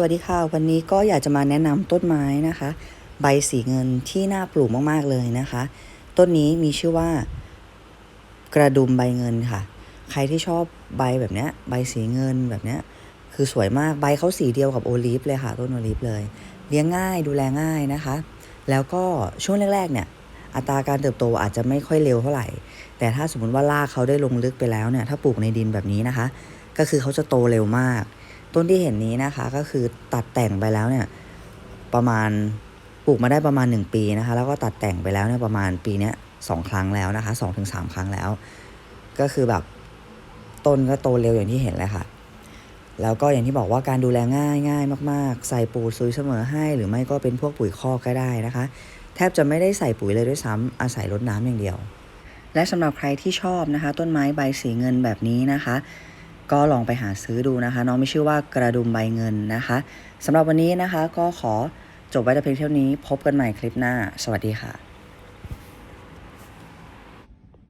สวัสดีค่ะ วันนี้ก็อยากจะมาแนะนำต้นไม้นะคะ ใบสีเงินที่น่าปลูกมากๆเลยนะคะ ต้นนี้มีชื่อว่า กระดุมใบเงินค่ะ ใครที่ชอบใบแบบเนี้ยใบสีเงินแบบเนี้ยคือสวยมากใบเขาสีเดียวกับโอลิฟเลยค่ะ ต้นโอลิฟเลย เลี้ยงง่ายดูแลง่ายนะคะ แล้วก็ช่วงแรกๆเนี่ยอัตราการเติบโตอาจจะไม่ค่อยเร็วเท่าไหร่ แต่ถ้าสมมติว่ารากเขาได้ลงลึกไปแล้วเนี่ยถ้าปลูกในดินแบบนี้นะคะ ก็คือเขาจะโตเร็วมาก ต้นที่เห็นนี้นะคะก็คือตัดแต่งไปแล้วเนี่ยประมาณปลูกมาได้ประมาณ 1 ปีนะคะ แล้วก็ตัดแต่งไปแล้วเนี่ยประมาณปีเนี้ยสองครั้งแล้วนะคะสองถึงสามครั้งแล้ว ก็คือแบบต้นก็โตเร็วอย่างที่เห็นเลยค่ะ แล้วก็อย่างที่บอกว่าการดูแลง่ายง่ายมาก ๆ ใส่ปุ๋ยซุยเสมอให้ หรือไม่ก็เป็นพวกปุ๋ยคอกก็ได้นะคะ แทบจะไม่ได้ใส่ปุ๋ยเลยด้วยซ้ำอาศัยรดน้ำอย่างเดียว และสำหรับใครที่ชอบนะคะ ต้นไม้ใบสีเงินแบบนี้นะคะ ก็ลองไปหาซื้อดูนะคะ น้องไม่ชื่อว่ากระดุมใบเงินนะคะสำหรับวันนี้นะคะก็ขอจบไว้แต่เพียงเท่านี้พบกันใหม่คลิปหน้า สวัสดีค่ะ